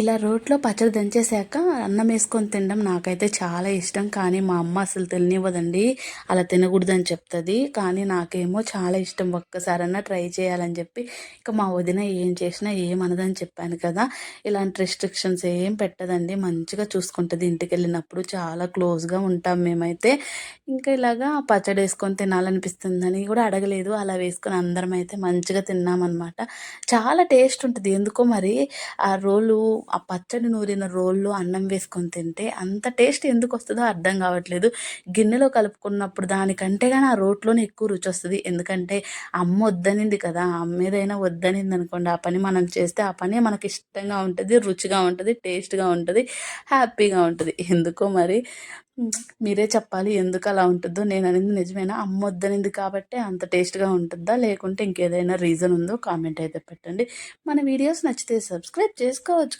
ఇలా రోట్లో పచ్చడి దంచేసాక అన్నం వేసుకొని తినడం నాకైతే చాలా ఇష్టం. కానీ మా అమ్మ అసలు తిననివ్వదండి. అలా తినకూడదని చెప్తుంది. కానీ నాకేమో చాలా ఇష్టం. ఒక్కసారన్నా ట్రై చేయాలని చెప్పి ఇక మా వదిన ఏం చేసినా ఏమనదని చెప్పాను కదా. ఇలాంటి రెస్ట్రిక్షన్స్ ఏం పెట్టదండి. మంచిగా చూసుకుంటుంది. ఇంటికి వెళ్ళినప్పుడు చాలా క్లోజ్గా ఉంటాం మేమైతే. ఇంకా ఇలాగా పచ్చడి వేసుకొని తినాలనిపిస్తుందని కూడా అడగలేదు. అలా వేసుకొని అందరం అయితే మంచిగా తిన్నామన్నమాట. చాలా టేస్ట్ ఉంటుంది. ఎందుకో మరి ఆ రోలు ఆ పచ్చడి నూరిన రోల్లో అన్నం వేసుకొని తింటే అంత టేస్ట్ ఎందుకు వస్తుందో అర్థం కావట్లేదు. గిన్నెలో కలుపుకున్నప్పుడు దానికంటే కానీ ఆ రోట్లోనే ఎక్కువ రుచి వస్తుంది. ఎందుకంటే అమ్మ వద్దనింది కదా అమ్మ ఏదైనా వద్దనింది అనుకోండి ఆ పని మనం చేస్తే ఆ పని మనకి ఇష్టంగా ఉంటుంది రుచిగా ఉంటుంది టేస్ట్గా ఉంటుంది హ్యాపీగా ఉంటుంది. ఎందుకో మరి? మీరే చెప్పాలి ఎందుకు అలా ఉంటుందో. నేను అనేది నిజమేనా? అమ్మ వద్దనింది కాబట్టి అంత టేస్ట్గా ఉంటుందా? లేకుంటే ఇంకేదైనా రీజన్ ఉందో కామెంట్ అయితే పెట్టండి. మన వీడియోస్ నచ్చితే సబ్స్క్రైబ్ చేసుకోవచ్చు